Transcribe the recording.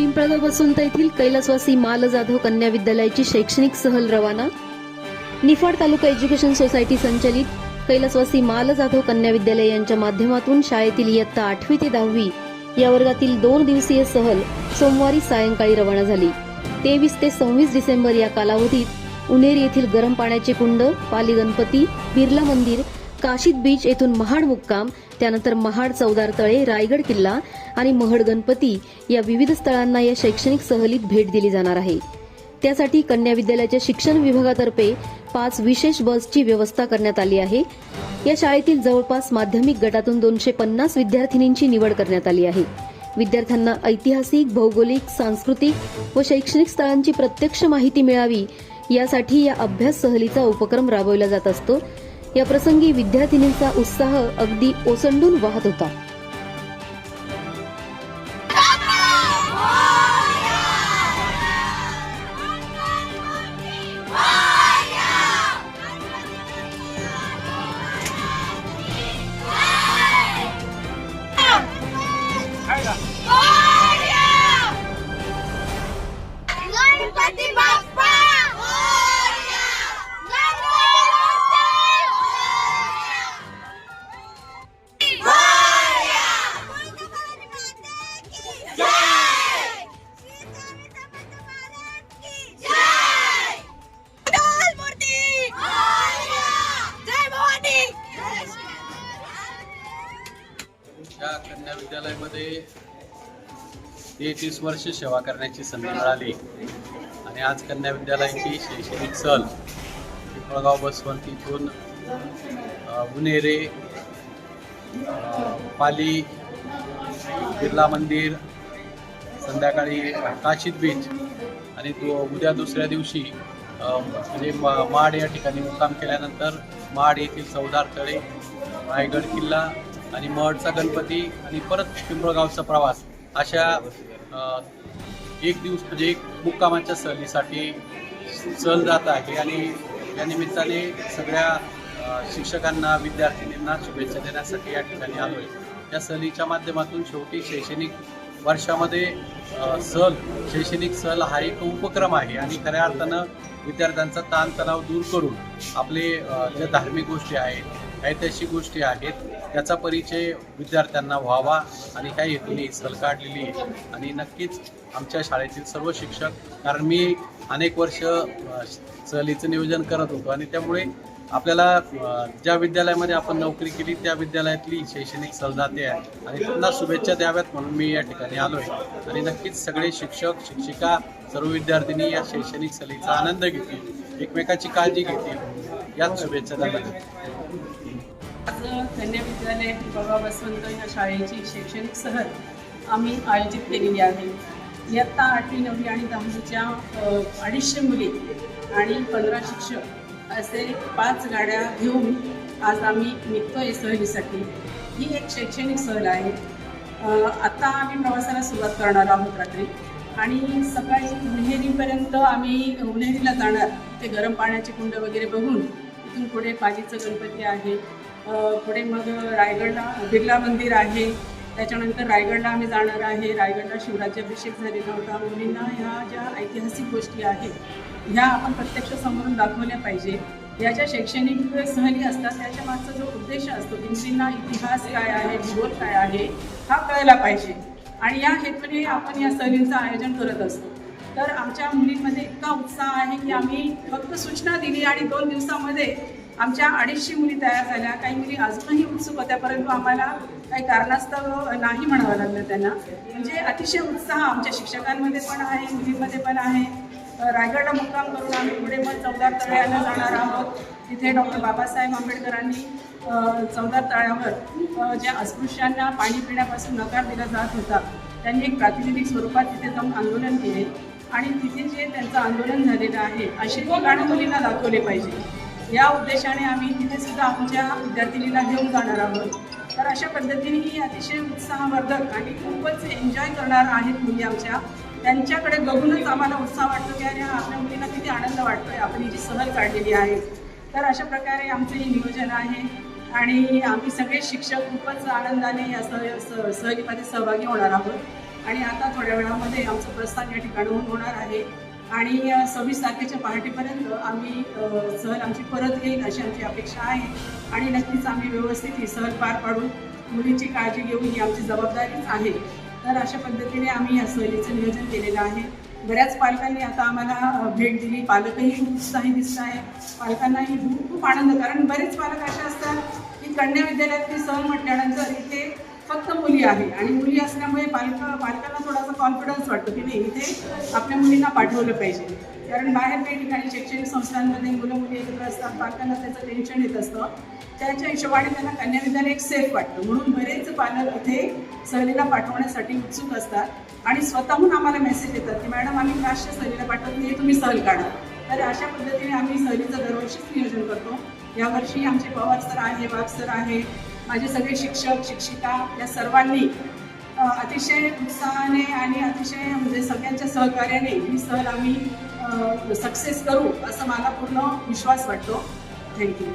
पिंपळगाव बसून येथील कैलासवासी माल जाधव कन्या विद्यालयाची शैक्षणिक सहल रवाना. निफाड तालुका एज्युकेशन सोसायटी संचलित कैलासवासी माल जाधव कन्या विद्यालय यांच्या माध्यमातून शाळेतील इयत्ता आठवी ते दहावी या वर्गातील दोन दिवसीय सहल सोमवारी सायंकाळी रवाना झाली. तेवीस ते सव्वीस डिसेंबर या कालावधीत उनेर येथील गरम पाण्याचे कुंड पाली गणपती बिर्ला मंदिर काशीद बीच येथून महाड मुक्काम त्यानंतर महाड चौदार तळे रायगड किल्ला आणि महड गणपती या विविध स्थळांना या शैक्षणिक सहलीत भेट दिली जाणार आहे. त्यासाठी कन्या विद्यालयाच्या शिक्षण विभागातर्फे पाच विशेष बसची व्यवस्था करण्यात आली आहे. या शाळेतील जवळपास माध्यमिक गटातून दोनशे पन्नास विद्यार्थिनींची निवड करण्यात आली आहे. विद्यार्थ्यांना ऐतिहासिक भौगोलिक सांस्कृतिक व शैक्षणिक स्थळांची प्रत्यक्ष माहिती मिळावी यासाठी या अभ्यास सहलीचा उपक्रम राबवला जात असतो. या प्रसंगी विद्यार्थिनींचा उत्साह अगदी ओसंडून वाहत होता. तेहतीस वर्ष सेवा करण्याची संधी मिळाली. आणि आज कन्या विद्यालयाची शैक्षणिक सल पिंपळगाव बसवंत इथून अ, पाली बिर्ला मंदिर संध्याकाळी काशीद बीच आणि दु उद्या दुसऱ्या दिवशी म्हणजे माड या ठिकाणी मुक्काम केल्यानंतर माड येथील चौदार तळे रायगड किल्ला आणि महडचा गणपती आणि परत पिंपळगावचा प्रवास. अशा एक दिवस म्हणजे एक मुक्कामाच्या सहलीसाठी सहल जात आहे आणि या निमित्ताने सगळ्या शिक्षकांना विद्यार्थिनींना शुभेच्छा देण्यासाठी या ठिकाणी आलो आहे या सहलीच्या माध्यमातून शेवटी शैक्षणिक वर्षामध्ये सहल शैक्षणिक सहल हा एक उपक्रम आहे आणि खऱ्या अर्थानं विद्यार्थ्यांचा ताणतणाव दूर करून आपले ज्या धार्मिक गोष्टी आहेत ऐतिहासिक गोष्टी आहेत. त्याचा परिचय विद्यार्थ्यांना व्हावा आणि ह्या हेतूने ही सहल काढलेली आहे. आणि नक्कीच आमच्या शाळेतील सर्व शिक्षक कारण मी अनेक वर्ष सहलीचं नियोजन करत होतो आणि त्यामुळे आपल्याला ज्या विद्यालयामध्ये आपण नोकरी केली त्या विद्यालयातली शैक्षणिक सलदाते आहे. आणि त्यांना शुभेच्छा द्याव्यात म्हणून मी या ठिकाणी आलो आहे आणि नक्कीच सगळे शिक्षक शिक्षिका सर्व विद्यार्थिनी या शैक्षणिक सहलीचा आनंद घेतील एकमेकाची काळजी घेतील. याच शुभेच्छा त्यांना आज कन्या विद्यालय बाबा बसवंत या शाळेची शैक्षणिक सहल आम्ही आयोजित केलेली आहे. इयत्ता आठवी नववी आणि दहावीच्या अडीचशे मुली आणि पंधरा शिक्षक असे पाच गाड्या घेऊन आज आम्ही निघतोय सहलीसाठी. ही एक शैक्षणिक सहल आहे. आत्ता आम्ही प्रवासाला सुरुवात करणार आहोत रात्री. आणि सकाळी उन्हेरीपर्यंत आम्ही उन्हेरीला जाणार. ते गरम पाण्याचे कुंड वगैरे बघून तिथून पुढे पालीचं गणपती आहे. पुढे मग रायगडला बिर्ला मंदिर आहे. त्याच्यानंतर रायगडला आम्ही जाणार आहे. रायगडला शिवराज्याभिषेक झालेला होता. मुलींना ह्या ज्या ऐतिहासिक गोष्टी आहेत ह्या आपण प्रत्यक्ष समोरून दाखवल्या पाहिजे. या ज्या शैक्षणिक सहली असतात त्याच्या मागचा जो उद्देश असतो मुलींना इतिहास काय आहे भूगोल काय आहे हा कळला पाहिजे. आणि या हेतूने आपण या सहलींचं आयोजन करत असतो. तर आमच्या मुलींमध्ये इतका उत्साह आहे की आम्ही फक्त सूचना दिली आणि दोन दिवसामध्ये आमच्या अडीचशे मुली तयार झाल्या. काही मुली अजूनही उत्सुक होत्या परंतु आम्हाला काही कारणास्तव नाही म्हणावं लागलं त्यांना. म्हणजे अतिशय उत्साह आमच्या शिक्षकांमध्ये पण आहे मुलींमध्ये पण आहे. रायगडला मुक्काम करून आम्ही पुढे मग चौदार तळ्याला जाणार आहोत. तिथे डॉक्टर बाबासाहेब आंबेडकरांनी चौदार तळ्यावर ज्या अस्पृश्यांना पाणी पिण्यापासून नकार दिला जात होता त्यांनी एक प्रातिनिधिक स्वरूपात तिथे जाऊन आंदोलन केले. आणि तिथे जे त्यांचं आंदोलन झालेलं आहे असे ठिकाणं मुलींना दाखवले पाहिजे. या उद्देशाने आम्ही तिथे सुद्धा आमच्या विद्यार्थिनीला घेऊन जाणार आहोत. तर अशा पद्धतीने ही अतिशय उत्साहवर्धक आणि खूपच एन्जॉय करणार आहेत मुली आमच्या. त्यांच्याकडे बघूनच आम्हाला उत्साह वाटतो की अरे आपल्या मुलींना किती आनंद वाटतोय आपण ही जी सहल काढलेली आहे. तर अशा प्रकारे आमचं हे नियोजन आहे आणि आम्ही सगळे शिक्षक खूपच आनंदाने या सह सहलीमध्ये सहभागी होणार आहोत. आणि आता थोड्या वेळामध्ये आमचं प्रस्थान या ठिकाणाहून होणार आहे. आणि सव्वीस तारखेच्या पहाटेपर्यंत आम्ही सहल आमची परत येईल अशी आमची अपेक्षा आहे. आणि नक्कीच आम्ही व्यवस्थित ही सहल पार पाडू. मुलीची काळजी घेऊन ही आमची जबाबदारीच आहे. तर अशा पद्धतीने आम्ही या सहलीचं नियोजन केलेलं आहे. बऱ्याच पालकांनी आता आम्हाला भेट दिली. पालकही खूप उत्साही दिसत आहे. पालकांनाही खूप खूप आनंद कारण बरेच पालक असे असतात की कन्या विद्यालयातली सहल म्हटल्यानंतर इथे फक्त मुली आहे. आणि मुली असल्यामुळे पालक पालकांना थोडासा कॉन्फिडन्स वाटतो की नाही इथे आपल्या मुलींना पाठवलं पाहिजे. कारण बाहेर काही ठिकाणी शैक्षणिक संस्थांमध्ये मुलं मुली एकत्र असतात पालकांना त्याचं टेन्शन येत असतं. त्याच्या हिशोबाने त्यांना कन्या विद्यालय एक सेफ वाटतं. म्हणून बरेच पालक इथे सहलीला पाठवण्यासाठी उत्सुक असतात. आणि स्वतःहून आम्हाला मेसेज येतात की मॅडम आम्ही क्लासच्या सहलीला पाठवत नाही तुम्ही सहल काढा. तर अशा पद्धतीने आम्ही सहलीचं दरवर्षीच नियोजन करतो. यावर्षी आमचे पवार सर आहे वाघ सर आहे माझे सगळे शिक्षक शिक्षिका या सर्वांनी अतिशय उत्साहाने आणि अतिशय म्हणजे सगळ्यांच्या सहकार्याने ही सहल आम्ही सक्सेस करू असं मला पूर्ण विश्वास वाटतो. थँक्यू